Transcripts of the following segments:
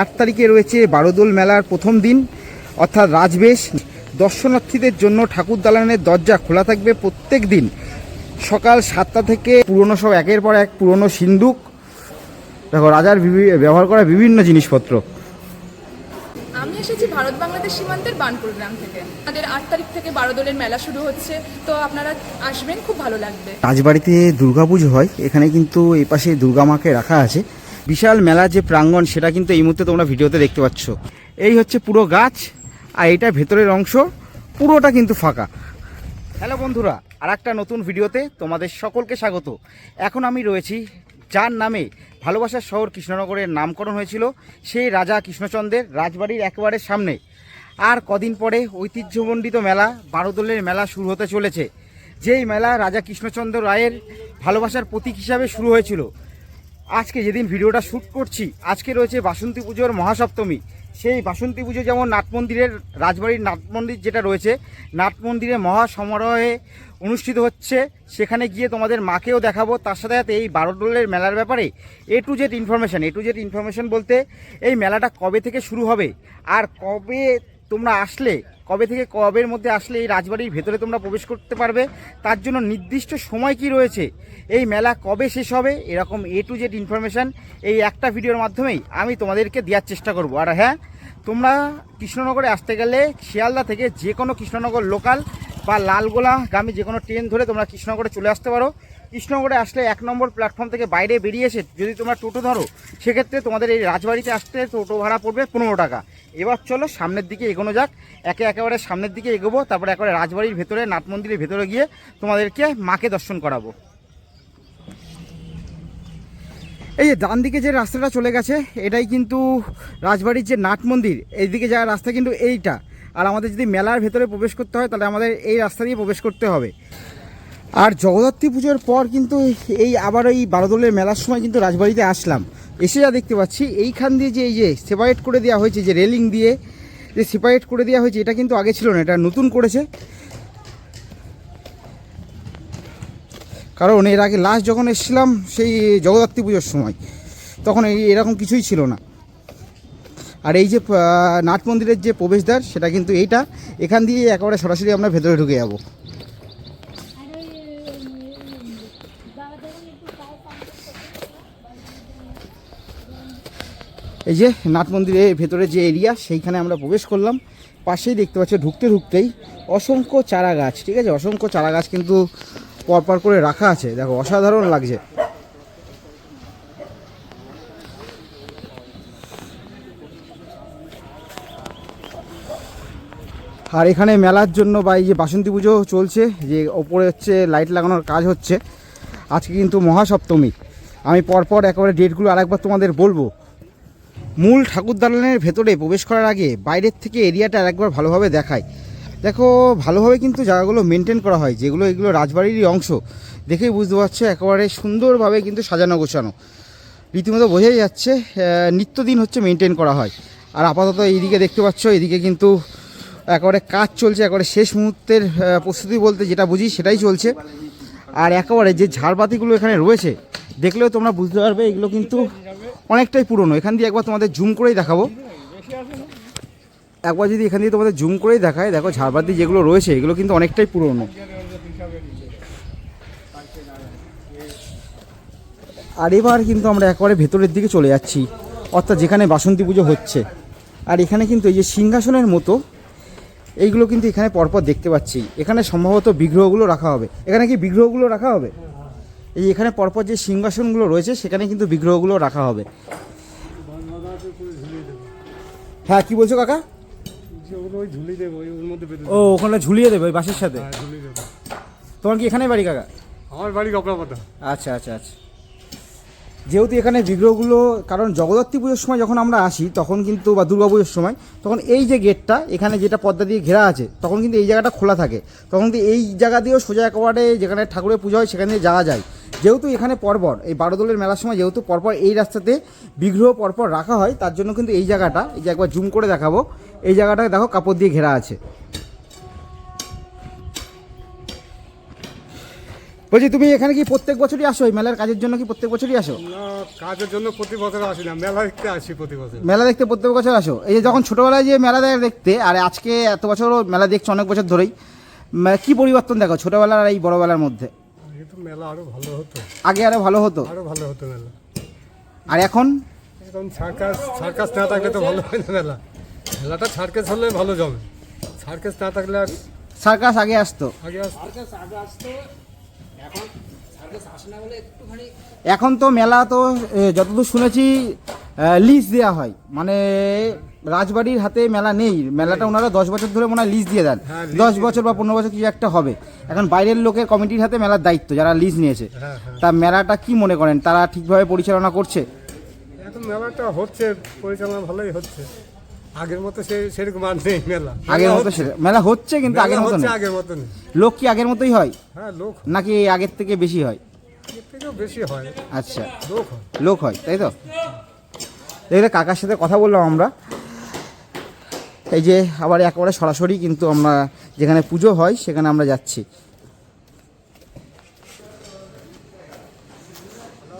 আট তারিখে রয়েছে বারোদোল মেলার প্রথম দিন অর্থাৎ রাজবেশ। দর্শনার্থীদের জন্য ঠাকুর দালানের দরজা খোলা থাকবে প্রত্যেক দিন। সকাল সাতটা থেকে পুরনো সব একের পর এক পুরনো সিন্দুক। দেখো রাজার ব্যবহার করা বিভিন্ন জিনিসপত্র। আমি এসেছি ভারত বাংলাদেশ সীমান্তের বানপুর গ্রাম থেকে। আমাদের আট তারিখ থেকে বারো দোলের মেলা শুরু হচ্ছে তো আপনারা আসবেন খুব ভালো লাগবে। রাজবাড়িতে দুর্গাপুজো হয় এখানে কিন্তু এই পাশে দুর্গা মাকে রাখা আছে। বিশাল মেলা যে প্রাঙ্গণ, সেটা কিন্তু এই মুহূর্তে তোমরা ভিডিওতে দেখতে পাচ্ছ। এই হচ্ছে পুরো গাছ, আর এটা ভেতরের অংশ, পুরোটা কিন্তু ফাঁকা। হ্যালো বন্ধুরা আর একটা নতুন ভিডিওতে তোমাদের সকলকে স্বাগত। এখন আমি রয়েছি, যার নামে ভালোবাসার শহর কৃষ্ণনগরের নামকরণ হয়েছিল, সেই রাজা কৃষ্ণচন্দ্রের রাজবাড়ির একেবারে সামনে। আর কদিন পরে ঐতিহ্যমণ্ডিত মেলা, বারোদলের মেলা শুরু হতে চলেছে। যেই মেলা রাজা কৃষ্ণচন্দ্র রায়ের ভালোবাসার প্রতীক হিসাবে শুরু হয়েছিল আজকে যেদিন ভিডিওটা শ্যুট করছি, আজকে রয়েছে বাসন্তী পুজোর মহাসপ্তমী। সেই বাসন্তী পুজো যেমন নাট মন্দিরের, রাজবাড়ির নাট মন্দির যেটা রয়েছে, নাট মন্দিরে মহা সমারোহে অনুষ্ঠিত হচ্ছে। সেখানে গিয়ে তোমাদের মাকেও দেখাবো। তার সাথে সাথে এই বারোডোলের মেলার ব্যাপারে A to Z information A to Z information বলতে এই মেলাটা কবে থেকে শুরু হবে? আর কবে তোমরা আসলে কবে থেকে কবের মধ্যে আসলে এই রাজবাড়ির ভেতরে তোমরা প্রবেশ করতে পারবে, তার জন্য নির্দিষ্ট সময় কি রয়েছে, এই মেলা কবে শেষ হবে, এরকম এ টু জেড ইনফরমেশান এই একটা ভিডিওর মাধ্যমেই আমি তোমাদেরকে দেওয়ার চেষ্টা করব। আর হ্যাঁ তোমরা কৃষ্ণনগরে আসতে গেলে শিয়ালদা থেকে যে কোনো কৃষ্ণনগর লোকাল বা লালগোলা গামী যে কোনো ট্রেন ধরে তোমরা কৃষ্ণনগরে চলে আসতে পারো। কৃষ্ণনগরে আসলে এক নম্বর প্ল্যাটফর্ম থেকে বাইরে বেরিয়ে এসে যদি তোমরা টোটো ধরো, সেক্ষেত্রে তোমাদের এই রাজবাড়িতে আসতে টোটো ভাড়া পড়বে পনেরো টাকা। এবার চলো সামনের দিকে এগোনো যাক। একে একেবারে সামনের দিকে এগোবো, তারপরে একেবারে রাজবাড়ির ভেতরে, নাট মন্দিরের ভেতরে গিয়ে তোমাদেরকে মাকে দর্শন করাবো। এই যে ডান দিকে যে রাস্তাটা চলে গেছে, এটাই কিন্তু রাজবাড়ির যে নাট মন্দির, এইদিকে যাওয়ার রাস্তা কিন্তু এইটা। আর আমাদের যদি মেলার ভেতরে প্রবেশ করতে হয়, তাহলে আমাদের এই রাস্তা দিয়ে প্রবেশ করতে হবে। আর জগদ্ধাত্রী পুজোর পর কিন্তু এই আবার এই বারোদলের মেলার সময় কিন্তু রাজবাড়িতে আসলাম। এসে যা দেখতে পাচ্ছি, এইখান দিয়ে যে এই যে সেপারেট করে দেওয়া হয়েছে, যে রেলিং দিয়ে যে সেপারেট করে দেওয়া হয়েছে, এটা কিন্তু আগে ছিল না, এটা নতুন করেছে। কারণ এর আগে লাস্ট যখন এসেছিলাম সেই জগদ্ধাত্রী পুজোর সময়, তখন এই এরকম কিছুই ছিল না। আর এই যে নাট মন্দিরের যে প্রবেশদ্বার, সেটা কিন্তু এইটা। এখান দিয়ে একেবারে সরাসরি আমরা ভেতরে ঢুকে যাব। এই যে, নাট মন্দিরের ভেতরে যে এরিয়া, সেইখানে আমরা প্রবেশ করলাম। পাশেই দেখতে পাচ্ছি, ঢুকতে ঢুকতেই অসংখ্য চারা গাছ ঠিক আছে? অসংখ্য চারা গাছ কিন্তু পরপর করে রাখা আছে। দেখো, অসাধারণ লাগছে। আর এখানে মেলার জন্য বা এই যে বাসন্তী পুজো চলছে, যে ওপরে হচ্ছে লাইট লাগানোর কাজ হচ্ছে, আজকে কিন্তু মহাসপ্তমী। আমি পরপর একেবারে ডেটগুলো আরেকবার তোমাদের বলব। মূল ঠাকুর দালানের ভেতরে প্রবেশ করার আগে বাইরের থেকে এরিয়াটা আরেকবার ভালোভাবে দেখায় দেখো, ভালোভাবে কিন্তু জায়গাগুলো মেনটেন করা হয়, যেগুলো এগুলো রাজবাড়িরই অংশ। দেখেই বুঝতে পারছ, একেবারে সুন্দরভাবে কিন্তু সাজানো গোছানো। রীতিমতো বোঝাই যাচ্ছে নিত্যদিন হচ্ছে মেনটেন করা হয়। আর আপাতত এইদিকে দেখতে পাচ্ছ এদিকে কিন্তু একেবারে কাজ চলছে, একেবারে শেষ মুহূর্তের প্রস্তুতি বলতে যেটা বুঝি সেটাই চলছে। আর একেবারে যে ঝাড়বাতিগুলো এখানে রয়েছে, দেখলেও তোমরা বুঝতে পারবে এগুলো কিন্তু অনেকটাই পুরনো। এখান দিয়ে একবার তোমাদের জুম করেই দেখাবো। একবার যদি এখান দিয়ে তোমাদের জুম করেই দেখায় দেখো ঝাড়বাতি যেগুলো রয়েছে, এগুলো কিন্তু অনেকটাই পুরনো। আর এবার কিন্তু আমরা একবারে ভেতরের দিকে চলে যাচ্ছি, অর্থাৎ যেখানে বাসন্তী পুজো হচ্ছে। আর এখানে কিন্তু এই যে সিংহাসনের মতো এইগুলো কিন্তু এখানে পরপর দেখতে পাচ্ছি। এখানে সম্ভবত বিগ্রহগুলো রাখা হবে। এখানে কি বিগ্রহগুলো রাখা হবে? এই এখানে পরপর যে সিংহাসনগুলো রয়েছে সেখানে কিন্তু বিগ্রহগুলো রাখা হবে। হ্যাঁ কি বলছো কাকা? ও ওখানে ঝুলিয়ে দেবে ওই বাসের সাথে? হ্যাঁ, তোমার কি এখানে বাড়ি কাকা? আমার বাড়ি কপড়াপাতা আচ্ছা আচ্ছা আচ্ছা। যেহেতু এখানে বিগ্রহগুলো, কারণ জগদ্ধাত্রী পুজোর সময় যখন আমরা আসি, তখন কিন্তু, বা দুর্গা পুজোর সময়, তখন এই যে গেটটা, এখানে যেটা পর্দা দিয়ে ঘেরা আছে, তখন কিন্তু এই জায়গাটা খোলা থাকে। তখন কিন্তু এই জায়গা দিয়েও সোজা একেবারে যেখানে ঠাকুরের পুজো হয়, সেখানে দিয়ে যাওয়া যায়। যেহেতু এখানে পরপর, এই বারোদলের মেলার সময় যেহেতু পরপর এই রাস্তাতে বিগ্রহ পরপর রাখা হয়, তার জন্য কিন্তু এই জায়গাটা, এই যে একবার জুম করে দেখাবো, এই জায়গাটা দেখো, কাপড় দিয়ে ঘেরা আছে। বলছি তুমি এখানে কি প্রত্যেক বছরই আসো? এই মেলার কাজের জন্য কি প্রত্যেক বছরই আসো? কাজের জন্য প্রতি বছর আসি না মেলা দেখতে আসি প্রতি বছর। মেলা দেখতে প্রত্যেক বছর আসো? এই যে যখন ছোটবেলায় যে মেলা দেখ দেখতে আর আজকে এত বছরও মেলা দেখছ অনেক বছর ধরেই কি পরিবর্তন দেখো ছোটবেলার আর এই বড়বেলার মধ্যে? মেলা আরও ভালো হতো। আগে আরও ভালো হতো? আরও ভালো হতো মেলা। আর এখন? এখন সার্কাস সার্কাস না থাকলে তো ভালো হয় না মেলা। মেলাটা সার্কাস হলে ভালো জমে। সার্কাস না থাকলে আর সার্কাস আগে আসতো। আগে আস- এখন তো মেলা তো যতদূর শুনেছি লিজ দেওয়া হয়। মানে রাজবাড়ির হাতে মেলা নেই। মেলাটা ওনারা দশ বছর ধরে মনে হয় লিজ দিয়ে দেন। হ্যাঁ, দশ বছর বা পনেরো বছর কিছু একটা হবে। এখন বাইরের লোকের কমিটির হাতে মেলার দায়িত্ব যারা লিজ নিয়েছে। হ্যাঁ হ্যাঁ। তা মেলাটা কি মনে করেন? তারা ঠিকভাবে পরিচালনা করছে? এখন মেলাটা হচ্ছে পরিচালনা ভালোই হচ্ছে। আগের মতো সেরকম আর নেই মেলা। আগের মতো সেটা মেলা হচ্ছে কিন্তু আগের মতো আগের মতো নেই লোক কি আগের মতোই হয়? হ্যাঁ লোক নাকি আগের থেকে বেশি হয়? বেশি হয়। আচ্ছা। লোক হয়। লোক হয় তাই তো? দেখলে কাকার সাথে কথা বললাম আমরা। এই যে আবার একেবারে সরাসরি কিন্তু আমরা যেখানে পুজো হয় সেখানে আমরা যাচ্ছি।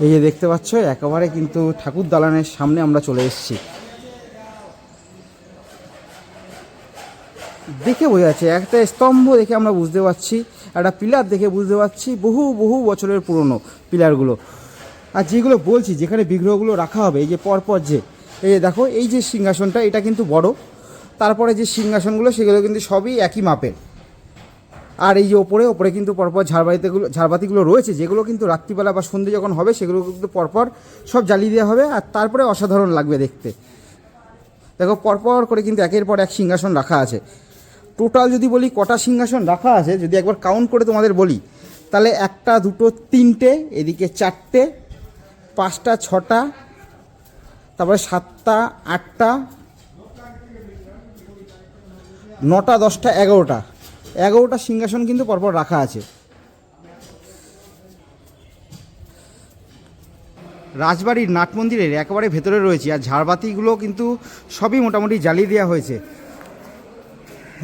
এই যে দেখতে পাচ্ছ একেবারে কিন্তু ঠাকুর দালানের সামনে আমরা চলে এসেছি। দেখে বোঝা যাচ্ছে, একটা স্তম্ভ দেখে আমরা বুঝতে পারছি, একটা পিলার দেখে বুঝতে পারছি বহু বহু বছরের পুরনো পিলারগুলো। আর যেগুলো বলছি, যেখানে বিগ্রহগুলো রাখা হবে, এই যে পরপর যে, এই যে দেখো, এই যে সিংহাসনটা, এটা কিন্তু বড়। তারপরে যে সিংহাসনগুলো, সেগুলো কিন্তু সবই একই মাপের। আর এই যে ওপরে ওপরে কিন্তু পরপর ঝাড়বাতিগুলো ঝাড়বাতিগুলো রয়েছে, যেগুলো কিন্তু রাত্রিবেলা বা সন্ধে যখন হবে, সেগুলো কিন্তু পরপর সব জ্বালিয়ে দেওয়া হবে, আর তারপরে অসাধারণ লাগবে দেখতে। দেখো, পরপর করে কিন্তু একের পর এক সিংহাসন রাখা আছে। টোটাল যদি বলি কটা সিংহাসন রাখা আছে, যদি একবার কাউন্ট করে তোমাদের বলি, তাহলে একটা, দুটো, তিনটে, এদিকে চারটে, পাঁচটা, ছটা, তারপরে সাতটা, আটটা, নটা, দশটা, এগারোটা। এগারোটা সিংহাসন কিন্তু পরপর রাখা আছে। রাজবাড়ির নাট মন্দিরের একেবারে ভেতরে রয়েছে, আর ঝাড়বাতিগুলো কিন্তু সবই মোটামুটি জ্বালিয়ে দেওয়া হয়েছে।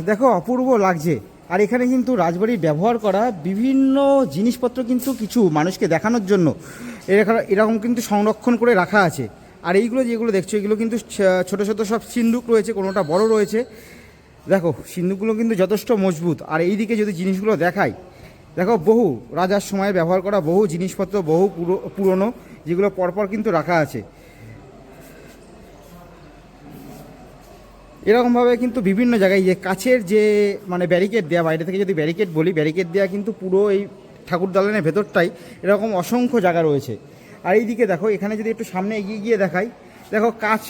দেখো, অপূর্ব লাগছে। আর এখানে কিন্তু রাজবাড়ির ব্যবহার করা বিভিন্ন জিনিসপত্র কিন্তু কিছু মানুষকে দেখানোর জন্য। এরকম কিন্তু সংরক্ষণ করে রাখা আছে। আর এইগুলো যেগুলো দেখছ, এগুলো কিন্তু ছোট ছোট সব সিন্দুক রয়েছে, কোনোটা বড় রয়েছে। দেখো, সিন্দুকগুলো কিন্তু যথেষ্ট মজবুত। আর এই দিকে যদি জিনিসগুলো দেখাই, দেখো, বহু রাজার সময় ব্যবহার করা বহু জিনিসপত্র, বহু পুরো, পুরনো, যেগুলো পরপর কিন্তু রাখা আছে। এরকমভাবে কিন্তু বিভিন্ন জায়গায় যে কাছের যে মানে ব্যারিকেড দেওয়া বাইরে থেকে যদি ব্যারিকেড বলি ব্যারিকেড দেওয়া কিন্তু পুরো এই ঠাকুর দালানের ভেতরটাই এরকম অসংখ্য জায়গা রয়েছে। আর এইদিকে দেখো, এখানে যদি একটু সামনে এগিয়ে গিয়ে দেখাই, দেখো কাচ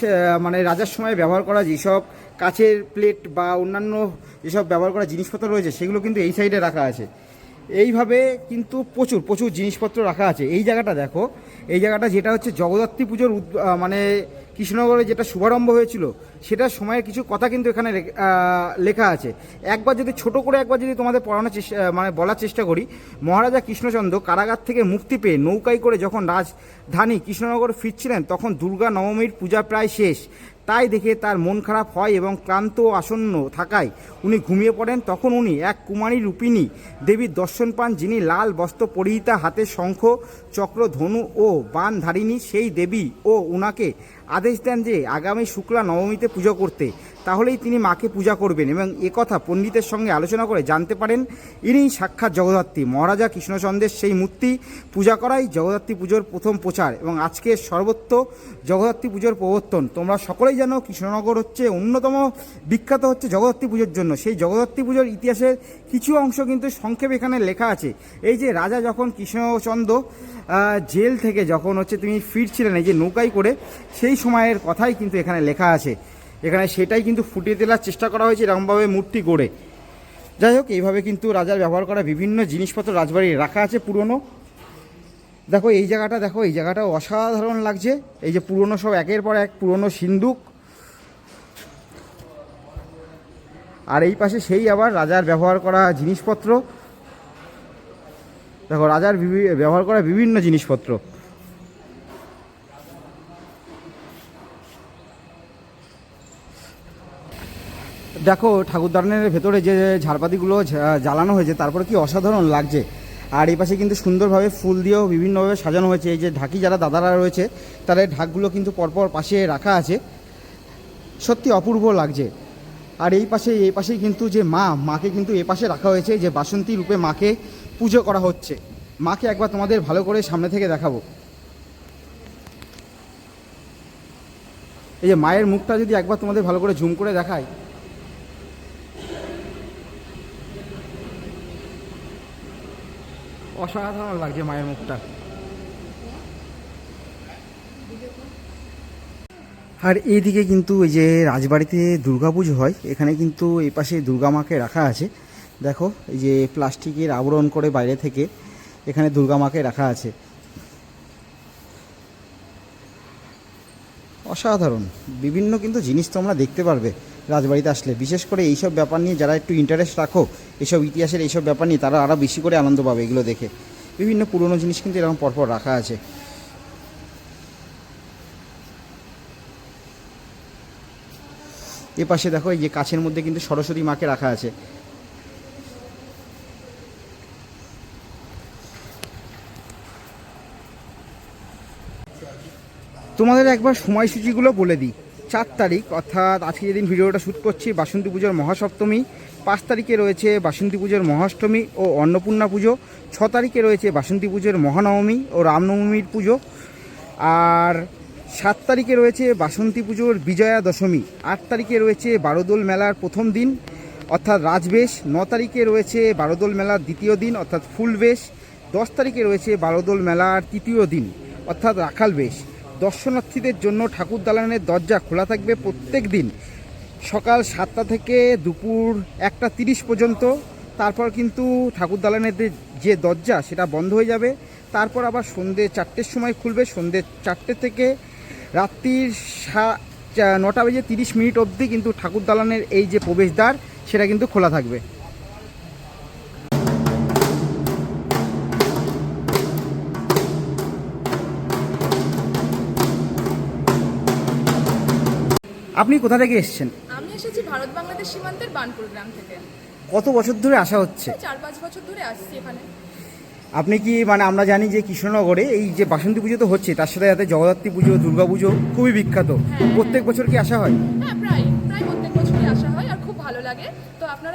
মানে রাজার সময় ব্যবহার করা যেসব কাচের প্লেট বা অন্যান্য যেসব ব্যবহার করা জিনিসপত্র রয়েছে, সেগুলো কিন্তু এই সাইডে রাখা আছে। এইভাবে কিন্তু প্রচুর প্রচুর জিনিসপত্র রাখা আছে। এই জায়গাটা দেখো, এই জায়গাটা যেটা হচ্ছে জগদ্ধাত্রী পুজোর মানে কৃষ্ণনগরে যেটা শুভারম্ভ হয়েছিল সেটা সময়ের কিছু কথা কিন্তু এখানে লেখা আছে। একবার যদি ছোট করে একবার যদি তোমাদের পড়ানোর চেষ্টা মানে বলার চেষ্টা করি, মহারাজা কৃষ্ণচন্দ্র কারাগার থেকে মুক্তি পেয়ে নৌকায় করে যখন রাজধানী কৃষ্ণনগর ফিরছিলেন, তখন দুর্গা নবমীর পূজা প্রায় শেষ। তাই দেখে তার মন খারাপ হয় এবং ক্লান্ত আসন্ন থাকায় উনি ঘুমিয়ে পড়েন। তখন উনি এক কুমারী রূপিণী দেবীর দর্শন পান, যিনি লাল বস্ত্র পরিহিতা, হাতে শঙ্খ, চক্র, ধনু ও বান ধারিণী সেই দেবী ও উনাকে আদেশ দেন যে আগামী শুক্লা নবমীতে পুজো করতে। তাহলেই তিনি মাকে পূজা করবেন এবং একথা পণ্ডিতের সঙ্গে আলোচনা করে জানতে পারেন। ইনিই সাক্ষাৎ জগদ্ধাত্রী। মহারাজা কৃষ্ণচন্দ্রের সেই মূর্তি। পূজা করাই জগদ্ধাত্রী পুজোর প্রথম প্রচার এবং আজকে সর্বত্র জগদ্ধাত্রী পুজোর প্রবর্তন। তোমরা সকলেই জানো কৃষ্ণনগর হচ্ছে অন্যতম বিখ্যাত হচ্ছে জগদ্ধাত্রী পুজোর জন্য। সেই জগদ্ধাত্রী পুজোর ইতিহাসের কিছু অংশ কিন্তু সংক্ষেপে এখানে লেখা আছে। এই যে রাজা যখন কৃষ্ণচন্দ্র জেল থেকে যখন হচ্ছে তিনি ফিরছিলেন, এই যে নৌকায় করে, সেই সময়ের কথাই কিন্তু এখানে লেখা আছে। এখানে সেটাই কিন্তু ফুটিয়ে তোলার চেষ্টা করা হয়েছে, এরকমভাবে মূর্তি গড়ে। যাই হোক, এইভাবে কিন্তু রাজার ব্যবহার করা বিভিন্ন জিনিসপত্র রাজবাড়ি রাখা আছে পুরনো। দেখো, এই জায়গাটা, দেখো, এই জায়গাটা অসাধারণ লাগছে। এই যে পুরনো সব একের পর এক পুরনো সিন্দুক। আর এই পাশে সেই আবার রাজার ব্যবহার করা জিনিসপত্র। দেখো, রাজার ব্যবহার করা বিভিন্ন জিনিসপত্র। দেখো ঠাকুরদানের ভেতরে যে ঝাড়পাতিগুলো জ্বালানো হয়েছে, তারপরে কি অসাধারণ লাগছে। আর এই পাশে কিন্তু সুন্দরভাবে ফুল দিয়েও বিভিন্নভাবে সাজানো হয়েছে। এই যে ঢাকি যারা দাদারা রয়েছে তারা এই ঢাকগুলো কিন্তু পরপর পাশে রাখা আছে। সত্যি অপূর্ব লাগছে। আর এই পাশে, এই পাশেই কিন্তু যে মা, মাকে কিন্তু এ পাশে রাখা হয়েছে। যে বাসন্তী রূপে মাকে পুজো করা হচ্ছে। মাকে একবার তোমাদের ভালো করে সামনে থেকে দেখাবো। এই যে মায়ের মুখটা যদি একবার তোমাদের ভালো করে ঝুম করে দেখায়। অসাধারণ লাগছে মায়ের মুখটা। আর এইদিকে কিন্তু এই যে রাজবাড়িতে দুর্গাপুজো হয়, এখানে কিন্তু এই পাশে দুর্গা মাকে রাখা আছে। দেখো, এই যে প্লাস্টিকের আবরণ করে বাইরে থেকে এখানে দুর্গা মাকে রাখা আছে। অসাধারণ। বিভিন্ন কিন্তু জিনিস তোমরা দেখতে পারবে। রাজবাড়িতে আসলে। বিশেষ করে এইসব ব্যাপার নিয়ে যারা একটু ইন্টারেস্ট রাখো এইসব ইতিহাসের এইসব ব্যাপার নিয়ে তারা আরও বেশি করে আনন্দ পাবে এগুলো দেখে। বিভিন্ন পুরনো জিনিস কিন্তু এরকম পরপর রাখা আছে। এ পাশে দেখো, এই যে কাছের মধ্যে কিন্তু সরস্বতী মাকে রাখা আছে। তোমাদের একবার সময়সূচিগুলো বলে দিই। চার তারিখ, অর্থাৎ আজকে যেদিন ভিডিওটা শ্যুট করছি, বাসন্তী পুজোর মহাসপ্তমী, পাঁচ তারিখে রয়েছে বাসন্তী পুজোর মহাষ্টমী ও অন্নপূর্ণা পুজো, ছ তারিখে রয়েছে বাসন্তী পুজোর মহানবমী ও রামনবমীর পুজো, আর সাত তারিখে রয়েছে বাসন্তী পুজোর বিজয়া দশমী, আট তারিখে রয়েছে বারোদোল মেলার প্রথম দিন, অর্থাৎ রাজবেশ, ন তারিখে রয়েছে বারোদোল মেলার দ্বিতীয় দিন, অর্থাৎ ফুল বেশ দশ তারিখে রয়েছে বারোদোল মেলার তৃতীয় দিন, অর্থাৎ রাখাল বেশ দর্শনার্থীদের জন্য ঠাকুর দালানের দরজা খোলা থাকবে প্রত্যেক দিন। সকাল সাতটা থেকে দুপুর একটা তিরিশ পর্যন্ত। তারপর কিন্তু ঠাকুর দালানের যে- দরজা, সেটা বন্ধ হয়ে যাবে। তারপর আবার সন্ধে চারটের সময় খুলবে। সন্ধে চারটে থেকে রাত্রির সা- নটা বেজে তিরিশ মিনিট অবধি কিন্তু ঠাকুর দালানের এই যে প্রবেশদ্বার, সেটা কিন্তু খোলা থাকবে। আপনি কোথা থেকে এসেছেন? আমি এসেছি ভারত বাংলাদেশ সীমান্তের বানপুর গ্রাম থেকে। কত বছর ধরে আসা হচ্ছে? চার পাঁচ বছর ধরে আসছি এখানে। আপনি কি মানে আমরা জানি যে কৃষ্ণনগরে এই যে বাসন্তী পুজো তো হচ্ছে তার সাথে সাথে জগদ্ধাত্রী পুজো দুর্গা পুজো খুবই বিখ্যাত। প্রত্যেক বছর কি আসা হয়? হ্যাঁ প্রায় প্রায় প্রত্যেক বছরই আসা হয় আর খুব ভালো লাগে।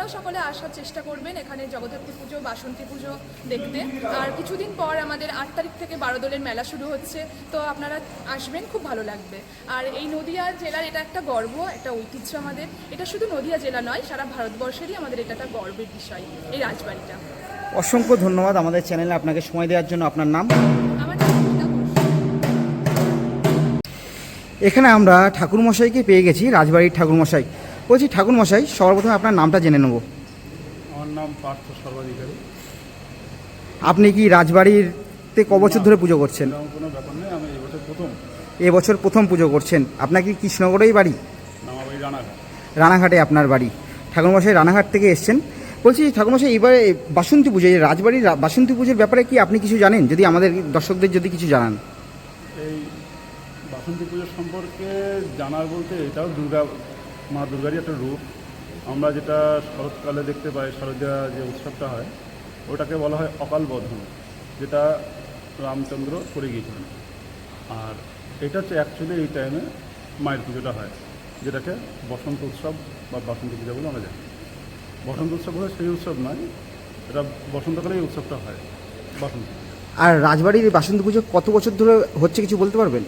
আপনারাও সকলে আসার চেষ্টা করবেন এখানে জগদ্ধাত্রী পুজো বাসন্তী পুজো দেখতে। আর কিছুদিন পর আমাদের আট তারিখ থেকে বারোদলের মেলা শুরু হচ্ছে তো আপনারা আসবেন খুব ভালো লাগবে। আর এই নদিয়া জেলার এটা একটা গর্ব একটা ঐতিহ্য আমাদের। এটা শুধু নদিয়া জেলা নয় সারা ভারতবর্ষেরই আমাদের এটা একটা গর্বের বিষয় এই রাজবাড়িটা। অসংখ্য ধন্যবাদ আমাদের চ্যানেলে আপনাকে সময় দেওয়ার জন্য। আপনার নাম। এখানে আমরা ঠাকুরমশাইকে পেয়ে গেছি রাজবাড়ির ঠাকুরমশাই। বলছি ঠাকুরমশাই সবার প্রথমে আপনার নামটা জেনে নেব। আমার নাম পার্থ সর্বাধিকারী। আপনি কি রাজবাড়িরতে ক বছর ধরে পুজো করছেন? এরকম কোনো ব্যাপার নেই আমি এবছর প্রথম। এবছর প্রথম পুজো করছেন। আপনার কি কৃষ্ণনগরেই বাড়ি? নামাবাড়ি রানাঘাট। রানাঘাটে আপনার বাড়ি। ঠাকুরমশাই রানাঘাট থেকে এসছেন। বলছি ঠাকুরমশাই এবারে বাসন্তী পুজো এই রাজবাড়ির রা- বাসন্তী পুজোর ব্যাপারে কি আপনি কিছু জানেন? যদি আমাদের দর্শকদের যদি কিছু জানান। এই বাসন্তী পুজো সম্পর্কে জানার বলতে এটাও দুর্গা মা দুর্গারই একটা রূপ। আমরা যেটা শরৎকালে দেখতে পাই, শারদীয়া যে উৎসবটা হয়, ওটাকে বলা হয় অকাল বোধন, যেটা রামচন্দ্র করে গিয়েছিলেন। আর এটা হচ্ছে অ্যাকচুয়ালি এই টাইমে মায়ের পুজোটা হয়, যেটাকে বসন্ত উৎসব বা বাসন্তী পূজা বলে আমরা জানি। বসন্ত উৎসব হলে সেই উৎসব নয়, এটা বসন্তকালে এই উৎসবটা হয়, বসন্ত আর রাজবাড়ির বাসন্তী পুজো কত বছর ধরে হচ্ছে কিছু বলতে পারবেন?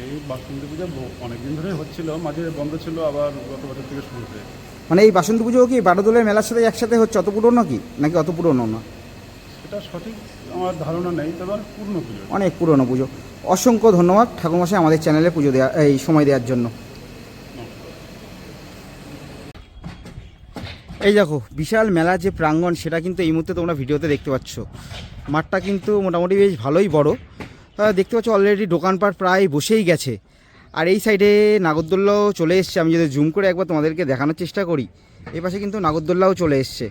এই বাসন্তী পূজা অনেক দিন ধরে হচ্ছিল মাঝে বন্ধ ছিল আবার গত বছর থেকে শুরু হয়েছে। মানে এই বাসন্তী পুজো কি বারোদলের মেলার সাথে একসাথে হচ্ছে অত পুরনো কি? নাকি অত পুরনো না? সেটা সঠিক আমার ধারণা নেই তবে অনেক পূর্ণ পুজো। অনেক পুরনো পুজো। অসংখ্য ধন্যবাদ ঠাকুরমশাই আমাদের চ্যানেলে পুজো দেওয়া এই সময় দেওয়ার জন্য। এই দেখো বিশাল মেলা যে প্রাঙ্গণ সেটা কিন্তু এই মুহূর্তে তোমরা ভিডিওতে দেখতে পাচ্ছ। মাঠটা কিন্তু মোটামুটি বেশ ভালোই বড়। দেখতে পাচ্ছ অলরেডি দোকানপাট প্রায় বসেই গেছে। আর এই সাইডে নাগরদোল্লাও চলে এসছে। আমি যদি জুম করে একবার তোমাদেরকে দেখানোর চেষ্টা করি, এই পাশে কিন্তু নাগরদোল্লাও চলে এসছে।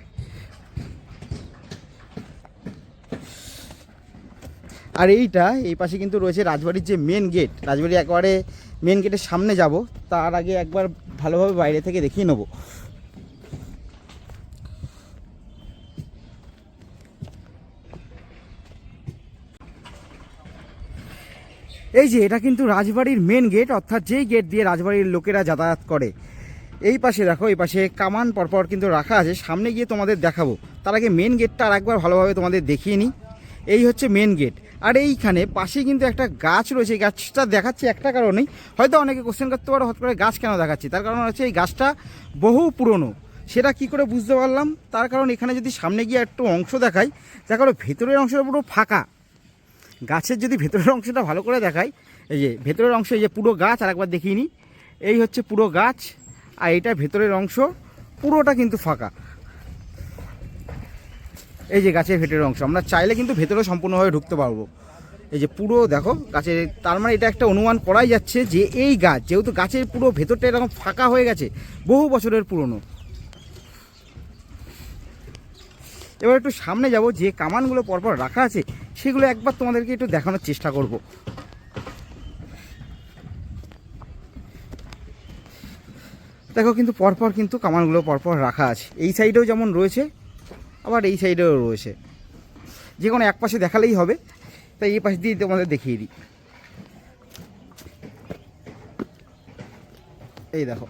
আর এইটা, এই পাশে কিন্তু রয়েছে রাজবাড়ির যে মেন গেট রাজবাড়ি একবারে মেন গেটের সামনে যাব। তার আগে একবার ভালোভাবে বাইরে থেকে দেখিয়ে নেব। এই যে, এটা কিন্তু রাজবাড়ির মেন গেট অর্থাৎ যেই গেট দিয়ে রাজবাড়ির লোকেরা যাতায়াত করে। এই পাশে দেখো, এই পাশে কামান পরপর কিন্তু রাখা আছে। সামনে গিয়ে তোমাদের দেখাবো। তার আগে মেন গেটটা আর একবার ভালোভাবে তোমাদের দেখিয়ে নিই। এই হচ্ছে মেন গেট আর এইখানে পাশে কিন্তু একটা গাছ রয়েছে। এই গাছটা দেখাচ্ছি একটা কারণেই। হয়তো অনেকে কোশ্চেন করতে পারো, হঠাৎ করে গাছ কেন দেখাচ্ছি? তার কারণ হচ্ছে এই গাছটা বহু পুরনো। সেটা কি করে বুঝতে পারলাম? তার কারণ এখানে যদি সামনে গিয়ে একটু অংশ দেখাই, দেখা কারণ ভেতরের অংশটা পুরো ফাঁকা। গাছের যদি ভেতরের অংশটা ভালো করে দেখাই, এই যে ভেতরের অংশ, এই যে পুরো গাছ, আর একবার দেখিয়ে নিই এই হচ্ছে পুরো গাছ, আর এটা ভেতরের অংশ, পুরোটা কিন্তু ফাঁকা। এই যে গাছের ভেতরের অংশ, আমরা চাইলে কিন্তু ভেতরে সম্পূর্ণভাবে ঢুকতে পারব। এই যে পুরো, দেখো, গাছের, তার মানে এটা একটা অনুমান করাই যাচ্ছে যে এই গাছ, যেহেতু গাছের পুরো ভেতরটা এরকম ফাঁকা হয়ে গেছে, বহু বছরের পুরনো। এবার একটু সামনে যাব, যে কামানগুলো পরপর রাখা আছে, সেগুলো একবার তোমাদেরকে একটু দেখানোর চেষ্টা করব। দেখো কিন্তু পরপর কিন্তু কামানগুলো পরপর রাখা আছে। এই সাইডেও যেমন রয়েছে, আবার এই সাইডেও রয়েছে। যে কোনো এক পাশে দেখালেই হবে, তাই এই পাশ দিয়ে তোমাদের দেখিয়ে দিই। এই দেখো।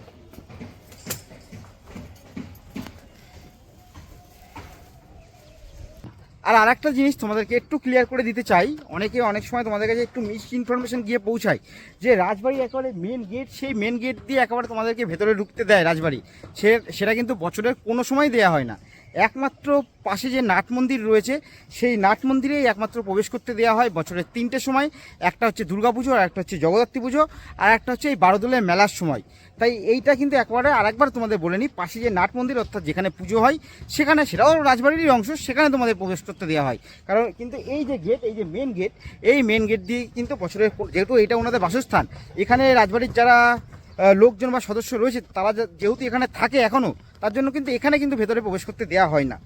আর আরেকটা জিনিস তোমাদেরকে একটু ক্লিয়ার করে দিতে চাই, অনেকে অনেক সময় তোমাদের কাছে একটু মিস ইনফরমেশন গিয়ে পৌঁছায়, যে রাজবাড়ি একেবারে মেন গেট সেই মেন গেট দিয়ে একেবারে তোমাদেরকে ভেতরে ঢুকতে দেয় রাজবাড়ি। সে, সেটা কিন্তু বছরের কোনো সময় দেয়া হয় না। একমাত্র পাশে যে নাট মন্দির রয়েছে, সেই নাট মন্দিরেই একমাত্র প্রবেশ করতে দেওয়া হয় বছরের তিনটে সময়। একটা হচ্ছে দুর্গাপুজো আর একটা হচ্ছে জগদ্ধাত্রী পুজো, আর একটা হচ্ছে এই বারোদলের মেলার সময়। তাই এইটা কিন্তু একবারে আরেকবার তোমাদের বলে নিই, পাশে যে নাট মন্দির, অর্থাৎ যেখানে পুজো হয়, সেখানে সেটাও রাজবাড়িরই অংশ, সেখানে তোমাদের প্রবেশ করতে দেওয়া হয়। কারণ কিন্তু এই যে গেট এই যে মেন গেট এই মেন গেট দিয়ে কিন্তু বছরের যেহেতু এটা ওনাদের বাসস্থান, এখানে রাজবাড়ির যারা লোকজন বা সদস্য রয়েছে, তারা যেহেতু এখানে থাকে এখনও তার জন্য কিন্তু এখানে কিন্তু ভেতরে প্রবেশ করতে দেওয়া হয় না।